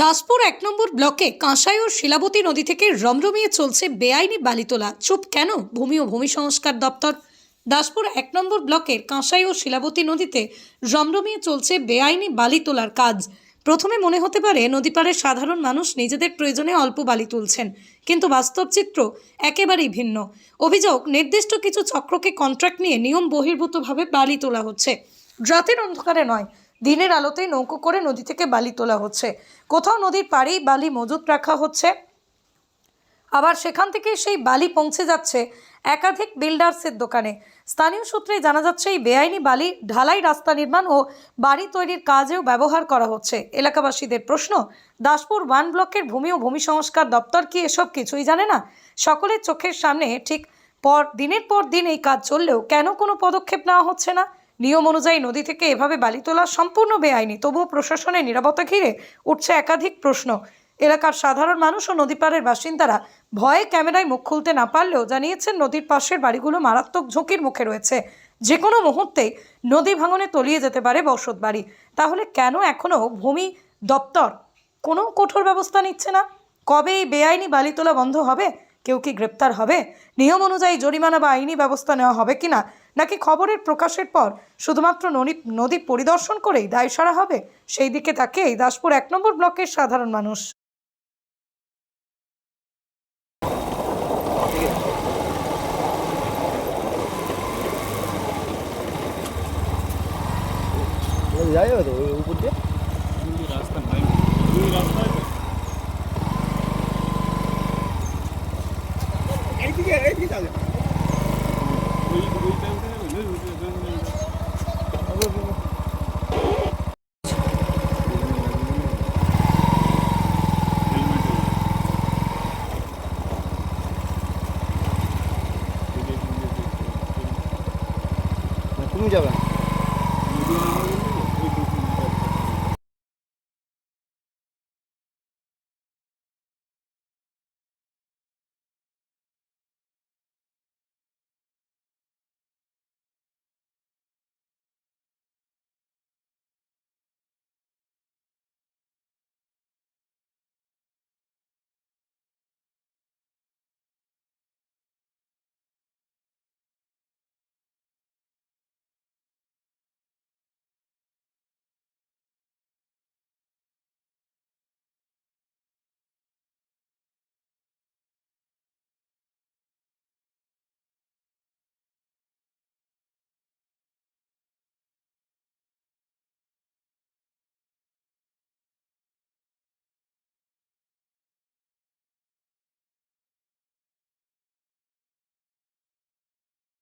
দাসপুর এক নম্বর ব্লকে কাঁসাই ও শিলাবতী নদী থেকে রমরমিয়ে চলছে বেআইনি বালি তোলা। চুপ কেন? ভূমি ও ভূমি সংস্কার দপ্তর। দাসপুর এক নম্বর ব্লকের কাঁসাই ও শিলাবতী নদীতে রমরমিয়ে চলছে বেআইনি বালি তোলার কাজ। প্রথমে মনে হতে পারে নদীপাড়ের সাধারণ মানুষ নিজেদের প্রয়োজনে অল্প বালি তুলছেন, কিন্তু বাস্তব চিত্র একেবারেই ভিন্ন। অভিযোগ, নির্দিষ্ট কিছু চক্রকে কন্ট্রাক্ট নিয়ে নিয়ম বহির্ভূতভাবে বালি তোলা হচ্ছে। রাতের অন্ধকারে নয় দিনের আলোতেই নৌকো করে নদী থেকে বালি তোলা হচ্ছে। কোথাও নদীর পাড়েই বালি মজুত রাখা হচ্ছে। আবার সেখান থেকে সেই বালি পৌঁছে যাচ্ছে একাধিক বিল্ডার্সের দোকানে। স্থানীয় সূত্রে জানা যাচ্ছে, এই বেআইনি বালি ঢালাই রাস্তা নির্মাণ ও বাড়ি তৈরির কাজেও ব্যবহার করা হচ্ছে। এলাকাবাসীদের প্রশ্ন, দাসপুর ওয়ান ব্লকের ভূমি ও ভূমি সংস্কার দপ্তর কি এসব কিছুই জানে না? সকলের চোখের সামনে ঠিক পর, দিনের পর দিন এই কাজ চললেও কেন কোনো পদক্ষেপ নেওয়া হচ্ছে না? নিয়ম অনুযায়ী নদী থেকে এভাবে বালি তোলা সম্পূর্ণ বেআইনি। তবুও প্রশাসনের নিরাপত্তা ঘিরে উঠছে একাধিক প্রশ্ন। এলাকার সাধারণ মানুষ ও নদীপাড়ের বাসিন্দারা ভয়ে ক্যামেরায় মুখ খুলতে না পারলেও জানিয়েছেন নদীর পাশের বাড়িগুলো মারাত্মক ঝুঁকির মুখে রয়েছে। যে কোনো মুহূর্তেই নদী ভাঙনে তলিয়ে যেতে পারে বসত বাড়ি। তাহলে কেন এখনও ভূমি দপ্তর কোনো কঠোর ব্যবস্থা নিচ্ছে না? কবে এই বেআইনি বালি তোলা বন্ধ হবে? কেউ কি গ্রেপ্তার হবে? নিয়ম অনুযায়ী জরিমানা বা আইনি ব্যবস্থা নেওয়া হবে কিনা? নাকি খবরের প্রকাশের পর শুধুমাত্র নদী নদী পরিদর্শন করেই দায় সারা হবে? সেই দিকে তাকেই দাসপুর এক নম্বর ব্লকের সাধারণ মানুষ। এইদিকে এইদিকে চলে 잡아.